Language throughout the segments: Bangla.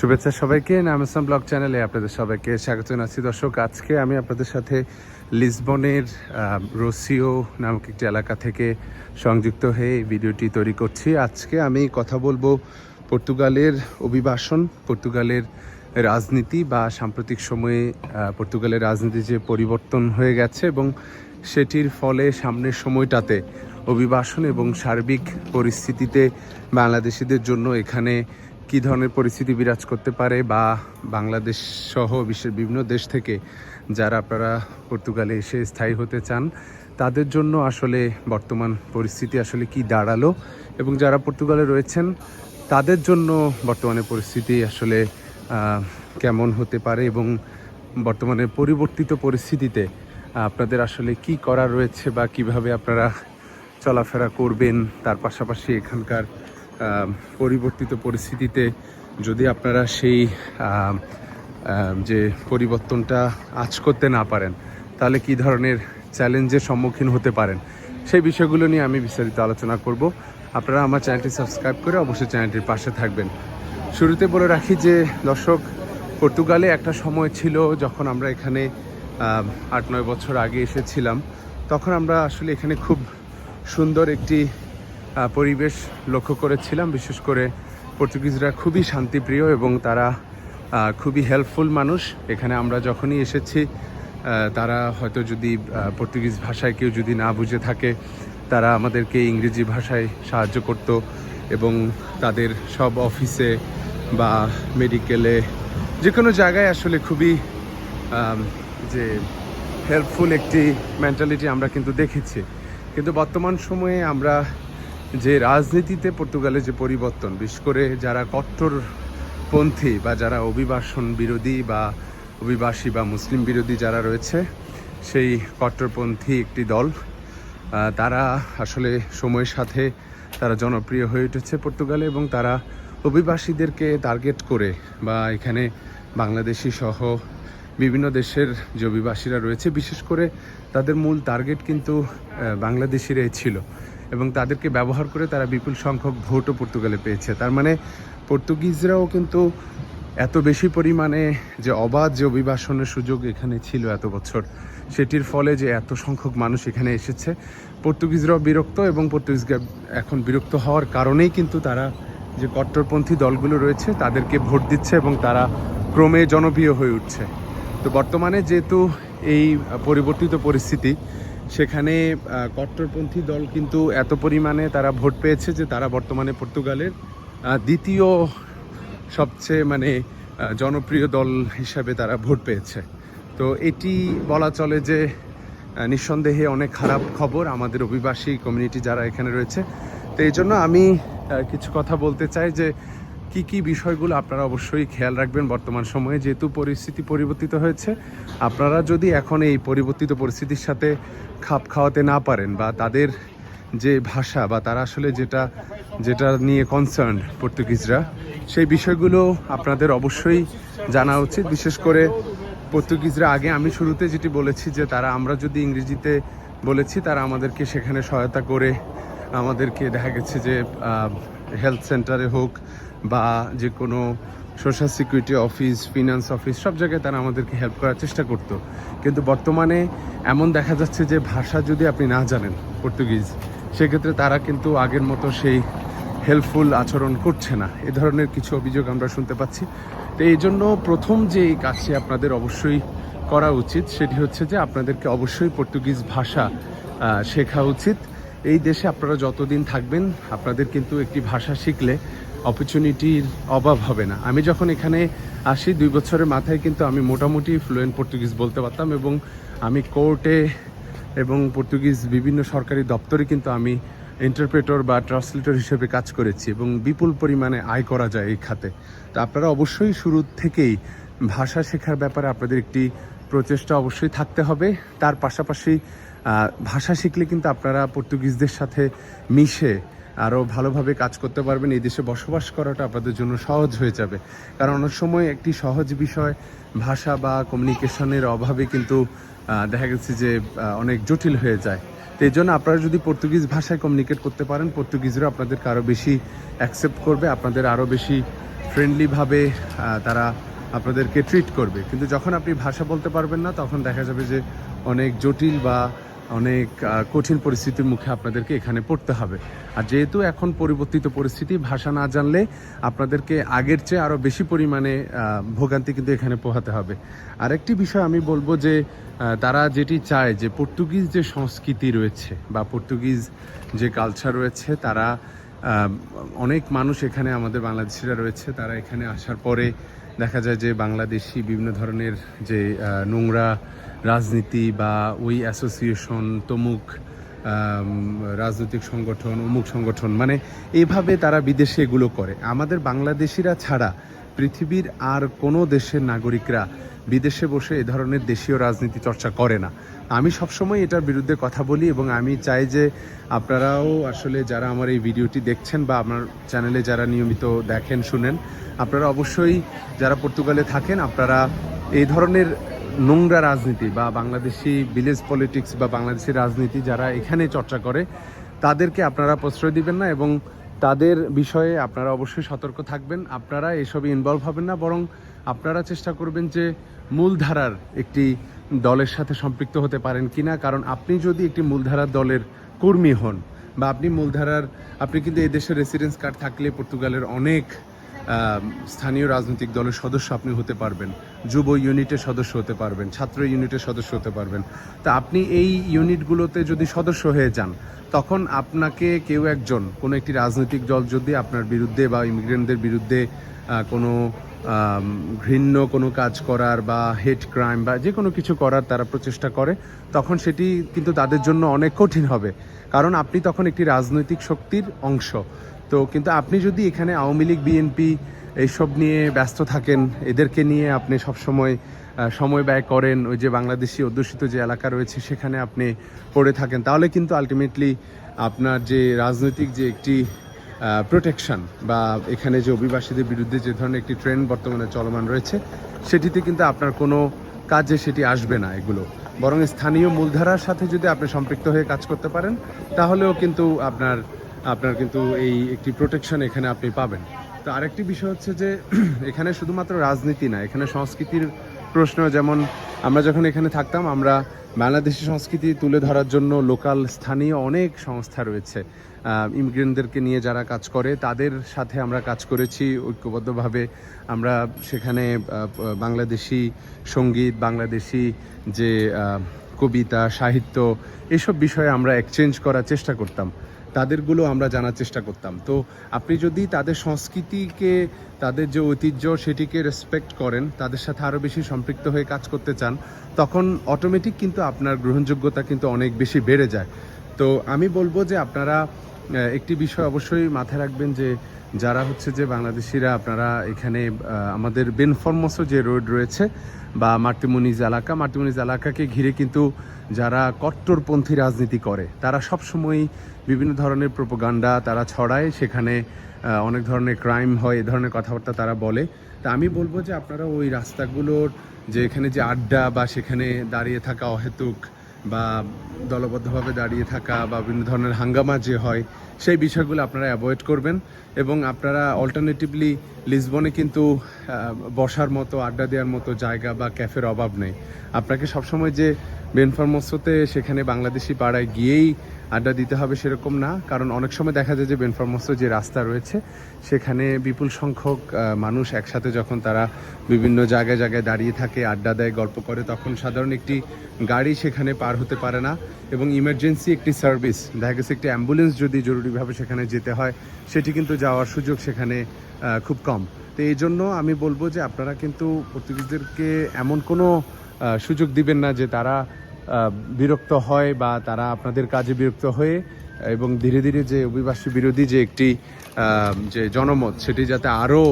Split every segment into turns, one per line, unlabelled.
শুভেচ্ছা সবাইকে। নামসাম ব্লগ চ্যানেলে আপনাদের সবাইকে স্বাগত জানাচ্ছি। দর্শক, আজকে আমি আপনাদের সাথে লিসবনের রোসিও নামক একটি এলাকা থেকে সংযুক্ত হয়ে ভিডিওটি তৈরি করছি। আজকে আমি কথা বলব পর্তুগালের অভিবাসন, পর্তুগালের রাজনীতি বা সাম্প্রতিক সময়ে পর্তুগালের রাজনীতি যে পরিবর্তন হয়ে গেছে এবং সেটির ফলে সামনের সময়টাতে অভিবাসন এবং সার্বিক পরিস্থিতিতে বাংলাদেশিদের জন্য এখানে কি ধরনের পরিস্থিতি বিরাজ করতে পারে বা বাংলাদেশ সহ বিশ্বের বিভিন্ন দেশ থেকে যারা আপনারা পর্তুগালে এসে স্থায়ী হতে চান, তাদের জন্য আসলে বর্তমান পরিস্থিতি আসলে কি দাঁড়াল এবং যারা পর্তুগালে রয়েছেন, তাদের জন্য বর্তমানে পরিস্থিতি আসলে কেমন হতে পারে এবং বর্তমানে পরিবর্তিত পরিস্থিতিতে আপনাদের আসলে কি করা রয়েছে বা কীভাবে আপনারা চলাফেরা করবেন, তার পাশাপাশি এখানকার পরিবর্তিত পরিস্থিতিতে যদি আপনারা সেই যে পরিবর্তনটা আজ করতে না পারেন, তাহলে কি ধরনের চ্যালেঞ্জের সম্মুখীন হতে পারেন? সেই বিষয়গুলো নিয়ে আমি বিস্তারিত আলোচনা করব। আপনারা আমার চ্যানেলটি সাবস্ক্রাইব করে অবশ্যই চ্যানেলটির পাশে থাকবেন। শুরুতে বলে রাখি যে, দর্শক, পর্তুগালে একটা সময় ছিল যখন আমরা এখানে আট নয় বছর আগে এসেছিলাম। তখন আমরা আসলে এখানে খুব সুন্দর একটি পরিবেশ লক্ষ্য করেছিলাম। বিশেষ করে পর্তুগিজরা খুবই শান্তিপ্রিয় এবং তারা খুবই হেল্পফুল মানুষ। এখানে আমরা যখনই এসেছি তারা হয়তো যদি পর্তুগিজ ভাষায় কেউ যদি না বুঝে থাকে, তারা আমাদেরকে ইংরেজি ভাষায় সাহায্য করত এবং তাদের সব অফিসে বা মেডিকেলে যে কোনো জায়গায় আসলে খুবই যে হেল্পফুল একটি মেন্টালিটি আমরা কিন্তু দেখেছি। কিন্তু বর্তমান সময়ে আমরা যে রাজনীতিতে পর্তুগালে যে পরিবর্তন, বিশেষ করে যারা কট্টরপন্থী বা যারা অভিবাসন বিরোধী বা অভিবাসী বা মুসলিম বিরোধী যারা রয়েছে, সেই কট্টরপন্থী একটি দল তারা আসলে সময়ের সাথে তারা জনপ্রিয় হয়ে উঠেছে পর্তুগালে এবং তারা অভিবাসীদেরকে টার্গেট করে বা এখানে বাংলাদেশি সহ বিভিন্ন দেশের যে অভিবাসীরা রয়েছে, বিশেষ করে তাদের মূল টার্গেট কিন্তু বাংলাদেশিরাই ছিল। এবং তাদেরকে ব্যবহার করে তারা বিপুল সংখ্যক ভোটও পর্তুগালে পেয়েছে। তার মানে পর্তুগিজরাও কিন্তু এত বেশি পরিমাণে যে অবাধ যে অভিবাসনের সুযোগ এখানে ছিল এত বছর, সেটির ফলে যে এত সংখ্যক মানুষ এখানে এসেছে। পর্তুগিজরাও বিরক্ত এবং পর্তুগিজরা এখন বিরক্ত হওয়ার কারণেই কিন্তু তারা যে কট্টরপন্থী দলগুলো রয়েছে, তাদেরকে ভোট দিচ্ছে এবং তারা ক্রমে জনপ্রিয় হয়ে উঠছে। তো বর্তমানে যেহেতু এই পরিবর্তিত পরিস্থিতি সেখানে কট্টরপন্থী দল কিন্তু এত পরিমাণে তারা ভোট পেয়েছে যে তারা বর্তমানে পর্তুগালের দ্বিতীয় সবচেয়ে মানে জনপ্রিয় দল হিসাবে তারা ভোট পেয়েছে। তো এটি বলা চলে যে নিঃসন্দেহে অনেক খারাপ খবর আমাদের অভিবাসী কমিউনিটি যারা এখানে রয়েছে। তো এই জন্য আমি কিছু কথা বলতে চাই যে কি কি বিষয়গুলো আপনারা অবশ্যই খেয়াল রাখবেন বর্তমান সময়ে যেহেতু পরিস্থিতি পরিবর্তিত হয়েছে। আপনারা যদি এখন এই পরিবর্তিত পরিস্থিতির সাথে খাপ খাওয়াতে না পারেন বা তাদের যে ভাষা বা তারা আসলে যেটা যেটা নিয়ে কনসার্ন পর্তুগিজরা, সেই বিষয়গুলো আপনাদের অবশ্যই জানা উচিত। বিশেষ করে পর্তুগিজরা, আগে আমি শুরুতে যেটি বলেছি যে তারা, আমরা যদি ইংরেজিতে বলেছি, তারা আমাদেরকে সেখানে সহায়তা করে আমাদেরকে দেখা গেছে যে হেলথ সেন্টারে হোক বা যে কোনো social security office finance office সব জায়গায় তারা আমাদেরকে হেল্প করার চেষ্টা করতো। কিন্তু বর্তমানে এমন দেখা যাচ্ছে যে ভাষা যদি আপনি না জানেন পর্তুগিজ, সেক্ষেত্রে তারা কিন্তু আগের মতো সেই হেল্পফুল আচরণ করছে না। এ ধরনের কিছু অভিযোগ আমরা শুনতে পাচ্ছি। তো এই জন্য প্রথম যে এই কাজটি আপনাদের অবশ্যই করা উচিত, সেটি হচ্ছে যে আপনাদেরকে অবশ্যই পর্তুগিজ ভাষা শেখা উচিত। এই দেশে আপনারা যতদিন থাকবেন, আপনাদের কিন্তু একটি ভাষা শিখলে অপরচুনিটির অভাব হবে না। আমি যখন এখানে আসি, দুই বছরের মাথায় কিন্তু আমি মোটামুটি ফ্লুয়েন্ট পর্তুগিজ বলতে পারতাম এবং আমি কোর্টে এবং পর্তুগিজ বিভিন্ন সরকারি দপ্তরে কিন্তু আমি ইন্টারপ্রেটর বা ট্রান্সলেটর হিসেবে কাজ করেছি এবং বিপুল পরিমাণে আয় করা যায় এই খাতে। তো আপনারা অবশ্যই শুরু থেকেই ভাষা শেখার ব্যাপারে আপনাদের একটি প্রচেষ্টা অবশ্যই থাকতে হবে। তার পাশাপাশি ভাষা শিখলে কিন্তু আপনারা পর্তুগিজদের সাথে মিশে আরও ভালোভাবে কাজ করতে পারবেন। এই দেশে বসবাস করাটা আপনাদের জন্য সহজ হয়ে যাবে। কারণ অনেক সময় একটি সহজ বিষয়, ভাষা বা কমিউনিকেশনের অভাবে কিন্তু দেখা গেছে যে অনেক জটিল হয়ে যায়। তো এই জন্য আপনারা যদি পর্তুগিজ ভাষায় কমিউনিকেট করতে পারেন, পর্তুগিজরা আপনাদেরকে আরও বেশি অ্যাকসেপ্ট করবে, আপনাদের আরও বেশি ফ্রেন্ডলিভাবে তারা আপনাদেরকে ট্রিট করবে। কিন্তু যখন আপনি ভাষা বলতে পারবেন না, তখন দেখা যাবে যে, অনেক জটিল বা অনেক কঠিন পরিস্থিতির মুখে আপনাদেরকে এখানে পড়তে হবে। আর যেহেতু এখন পরিবর্তিত পরিস্থিতি, ভাষা না জানলে আপনাদেরকে আগের চেয়ে আরও বেশি পরিমাণে ভোগান্তি কিন্তু এখানে পোহাতে হবে। আরেকটি বিষয় আমি বলব যে তারা যেটি চায় যে পর্তুগিজ যে সংস্কৃতি রয়েছে বা পর্তুগিজ যে কালচার রয়েছে, তারা অনেক মানুষ এখানে আমাদের বাংলাদেশিরা রয়েছে, তারা এখানে আসার পরে দেখা যায় যে বাংলাদেশি বিভিন্ন ধরনের যে নোংরা রাজনীতি বা ওই অ্যাসোসিয়েশন তমুক রাজনৈতিক সংগঠন, অমুক সংগঠন মানে এভাবে তারা বিদেশে এগুলো করে। আমাদের বাংলাদেশিরা ছাড়া পৃথিবীর আর কোনো দেশের নাগরিকরা বিদেশে বসে এ ধরনের দেশীয় রাজনীতি চর্চা করে না। আমি সবসময় এটার বিরুদ্ধে কথা বলি এবং আমি চাই যে আপনারাও আসলে যারা আমার এই ভিডিওটি দেখছেন বা আমার চ্যানেলে যারা নিয়মিত দেখেন, শুনেন, আপনারা অবশ্যই যারা পর্তুগালে থাকেন, আপনারা এই ধরনের নোংরা রাজনীতি বা বাংলাদেশি ভিলেজ পলিটিক্স বা বাংলাদেশি রাজনীতি যারা এখানে চর্চা করে, তাদেরকে আপনারা প্রশ্রয় দিবেন না এবং তাদের বিষয়ে আপনারা অবশ্যই সতর্ক থাকবেন। আপনারা এসবে ইনভলভ হবেন না, বরং আপনারা চেষ্টা করবেন যে মূলধারার একটি দলের সাথে সম্পৃক্ত হতে পারেন কি না কারণ আপনি যদি একটি মূলধারার দলের কর্মী হন বা আপনি মূলধারার, আপনি কিন্তু এদেশের রেসিডেন্স কার্ড থাকলে পর্তুগালের অনেক স্থানীয় রাজনৈতিক দলের সদস্য আপনি হতে পারবেন, যুব ইউনিটের সদস্য হতে পারবেন, ছাত্র ইউনিটের সদস্য হতে পারবেন। তা আপনি এই ইউনিটগুলোতে যদি সদস্য হয়ে যান, তখন আপনাকে কেউ একজন, কোনো একটি রাজনৈতিক দল যদি আপনার বিরুদ্ধে বা ইমিগ্রেন্টদের বিরুদ্ধে কোনো ঘৃণ্য কোনো কাজ করার বা হেট ক্রাইম বা যে কোনো কিছু করার তারা প্রচেষ্টা করে, তখন সেটি কিন্তু তাদের জন্য অনেক কঠিন হবে। কারণ আপনি তখন একটি রাজনৈতিক শক্তির অংশ। তো কিন্তু আপনি যদি এখানে আওয়ামী লীগ বিএনপি এইসব নিয়ে ব্যস্ত থাকেন, এদেরকে নিয়ে আপনি সবসময় সময় ব্যয় করেন, ওই যে বাংলাদেশি অধ্যুষিত যে এলাকা রয়েছে, সেখানে আপনি পড়ে থাকেন, তাহলে কিন্তু আলটিমেটলি আপনার যে রাজনৈতিক যে একটি প্রোটেকশন বা এখানে যে অভিবাসীদের বিরুদ্ধে যে ধরনের একটি ট্রেন্ড বর্তমানে চলমান রয়েছে, সেটিতে কিন্তু আপনার কোনো কাজে সেটি আসবে না এগুলো। বরং স্থানীয় মূলধারার সাথে যদি আপনি সম্পৃক্ত হয়ে কাজ করতে পারেন, তাহলেও কিন্তু আপনার আপনার কিন্তু এই একটি প্রোটেকশন এখানে আপনি পাবেন। তো আরেকটি বিষয় হচ্ছে যে, এখানে শুধুমাত্র রাজনীতি না, এখানে সংস্কৃতির প্রশ্ন যেমন, আমরা যখন এখানে থাকতাম, আমরা বাংলাদেশি সংস্কৃতি তুলে ধরার জন্য লোকাল স্থানীয় অনেক সংস্থা রয়েছে। ইমিগ্রেন্টদেরকে নিয়ে যারা কাজ করে, তাদের সাথে আমরা কাজ করেছি, ঐক্যবদ্ধভাবে। আমরা সেখানে বাংলাদেশি সংগীত, বাংলাদেশি যে কবিতা, সাহিত্য, এসব বিষয়ে আমরা এক্সচেঞ্জ করার চেষ্টা করতাম। তাদেরগুলো আমরা জানার চেষ্টা করতাম। তো আপনি যদি তাদের সংস্কৃতিকে, তাদের যে ঐতিহ্য সেটিকে রেসপেক্ট করেন, তাদের সাথে আরও বেশি সম্পৃক্ত হয়ে কাজ করতে চান, তখন অটোমেটিক কিন্তু আপনার গ্রহণযোগ্যতা কিন্তু অনেক বেশি বেড়ে যায়। তো আমি বলব যে আপনারা একটি বিষয় অবশ্যই মাথায় রাখবেন যে যারা হচ্ছে যে বাংলাদেশিরা, আপনারা এখানে আমাদের বেনফরমসো যে রোড রয়েছে বা মার্তিমুনিজ এলাকা মার্তিমুনিজ এলাকাকে ঘিরে কিন্তু যারা কট্টরপন্থী রাজনীতি করে, তারা সবসময় বিভিন্ন ধরনের প্রোপোগান্ডা তারা ছড়ায়, সেখানে অনেক ধরনের ক্রাইম হয়, এ ধরনের কথাবার্তা তারা বলে। তা আমি বলব যে আপনারা ওই রাস্তাগুলোর যে এখানে যে আড্ডা বা সেখানে দাঁড়িয়ে থাকা অহেতুক বা দলবদ্ধভাবে দাঁড়িয়ে থাকা বা বিভিন্ন ধরনের হাঙ্গামা যে হয়, সেই বিষয়গুলো আপনারা অ্যাভয়েড করবেন এবং আপনারা অল্টারনেটিভলি লিসবনে কিন্তু বসার মতো, আড্ডা দেওয়ার মতো জায়গা বা ক্যাফের অভাব নেই। আপনাকে সবসময় যে বেনফার্মসোতে সেখানে বাংলাদেশি পাড়ায় গিয়েই আড্ডা দিতে হবে সেরকম না, কারণ অনেক সময় দেখা যায় যে বেনফার্মসো যে রাস্তা রয়েছে, সেখানে বিপুল সংখ্যক মানুষ একসাথে যখন তারা বিভিন্ন জায়গায় জায়গায় দাঁড়িয়ে থাকে, আড্ডা দেয়, গল্প করে, তখন সাধারণ একটি গাড়ি সেখানে পার হতে পারে না এবং ইমার্জেন্সি একটি সার্ভিস, দেখা গেছে একটি অ্যাম্বুলেন্স যদি জরুরিভাবে সেখানে যেতে হয়, সেটি কিন্তু যাওয়ার সুযোগ সেখানে খুব কম। তো এই জন্য আমি বলব যে আপনারা কিন্তু পর্তুগিজদেরকে এমন কোনো সুযোগ দিবেন না যে তারা বিরক্ত হয় বা তারা আপনাদের কাজে বিরক্ত হয়ে এবং ধীরে ধীরে যে অভিবাসী বিরোধী যে একটি যে জনমত সেটি যাতে আরও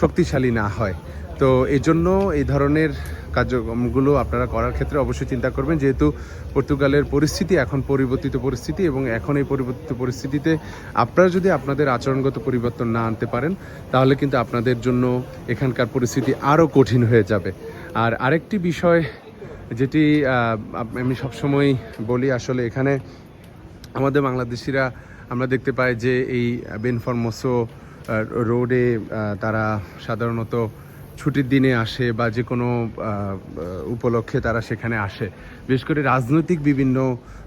শক্তিশালী না হয়। তো এই জন্য এই ধরনের কার্যক্রমগুলো আপনারা করার ক্ষেত্রে অবশ্যই চিন্তা করবেন। যেহেতু পর্তুগালের পরিস্থিতি এখন পরিবর্তিত পরিস্থিতি এবং এখন এই পরিবর্তিত পরিস্থিতিতে আপনারা যদি আপনাদের আচরণগত পরিবর্তন না আনতে পারেন, তাহলে কিন্তু আপনাদের জন্য এখানকার পরিস্থিতি আরও কঠিন হয়ে যাবে। আর আরেকটি বিষয় যেটি আমি সবসময় বলি আসলে এখানে আমাদের বাংলাদেশিরা আমরা দেখতে পাই যে এই বেনফরমসো রোডে তারা সাধারণত ছুটির দিনে আসে বা যে কোনো উপলক্ষে তারা সেখানে আসে। বিশেষ করে রাজনৈতিক বিভিন্ন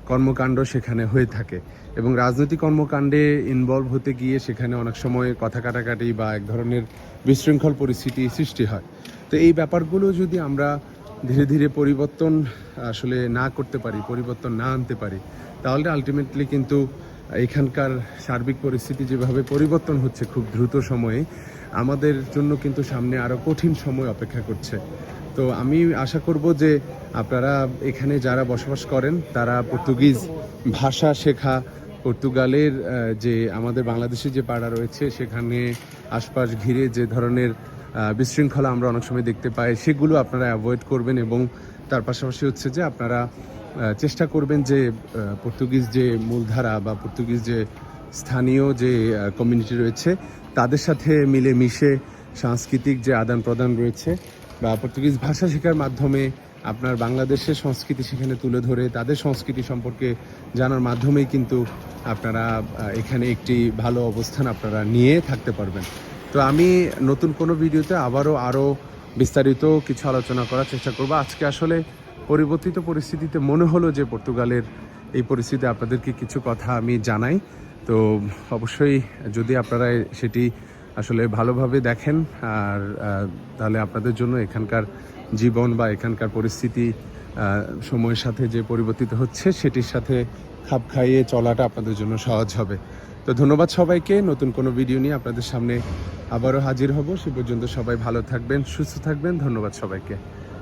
কর্মকাণ্ড সেখানে হয়ে থাকে এবং রাজনৈতিক কর্মকাণ্ডে ইনভলভ হতে গিয়ে সেখানে অনেক সময় কথা কাটাকাটি বা এক ধরনের বিশৃঙ্খল পরিস্থিতি সৃষ্টি হয়। তো এই ব্যাপারগুলো যদি আমরা ধীরে ধীরে পরিবর্তন আসলে না করতে পারি, পরিবর্তন না আনতে পারি, তাহলে আলটিমেটলি কিন্তু এখানকার সার্বিক পরিস্থিতি যেভাবে পরিবর্তন হচ্ছে খুব দ্রুত সময়ে, আমাদের জন্য কিন্তু সামনে আরও কঠিন সময় অপেক্ষা করছে। তো আমি আশা করব যে আপনারা এখানে যারা বসবাস করেন, তারা পর্তুগিজ ভাষা শেখা, পর্তুগালের যে আমাদের বাংলাদেশে যে পাড়া রয়েছে, সেখানে আশপাশ ঘিরে যে ধরনের বিশৃঙ্খলা আমরা অনেক সময় দেখতে পাই। সেগুলো আপনারা অ্যাভয়েড করবেন এবং তার পাশাপাশি হচ্ছে যে আপনারা চেষ্টা করবেন যে পর্তুগিজ যে মূলধারা বা পর্তুগিজ যে স্থানীয় যে কমিউনিটি রয়েছে, তাদের সাথে মিলে মিশে সাংস্কৃতিক যে আদান প্রদান রয়েছে বা পর্তুগিজ ভাষা শেখার মাধ্যমে আপনার বাংলাদেশের সংস্কৃতি সেখানে তুলে ধরে তাদের সংস্কৃতি সম্পর্কে জানার মাধ্যমেই কিন্তু আপনারা এখানে একটি ভালো অবস্থান আপনারা নিয়ে থাকতে পারবেন। তো আমি নতুন কোনো ভিডিওতে আবারও আরও বিস্তারিত কিছু আলোচনা করার চেষ্টা করব। আজকে আসলে পরিবর্তিত পরিস্থিতিতে মনে হলো যে পর্তুগালের এই পরিস্থিতি আপনাদেরকে কিছু কথা আমি জানাই। তো অবশ্যই যদি আপনারা সেটি আসলে ভালোভাবে দেখেন, আর তাহলে আপনাদের জন্য এখানকার জীবন বা এখানকার পরিস্থিতি সময়ের সাথে যে পরিবর্তিত হচ্ছে সেটির সাথে খাপ খাইয়ে চলাটা আপনাদের জন্য সহজ হবে। তো ধন্যবাদ সবাইকে। নতুন কোনো ভিডিও নিয়ে আপনাদের সামনে আবারও হাজির হব। সে পর্যন্ত সবাই ভালো থাকবেন সুস্থ থাকবেন। ধন্যবাদ সবাইকে।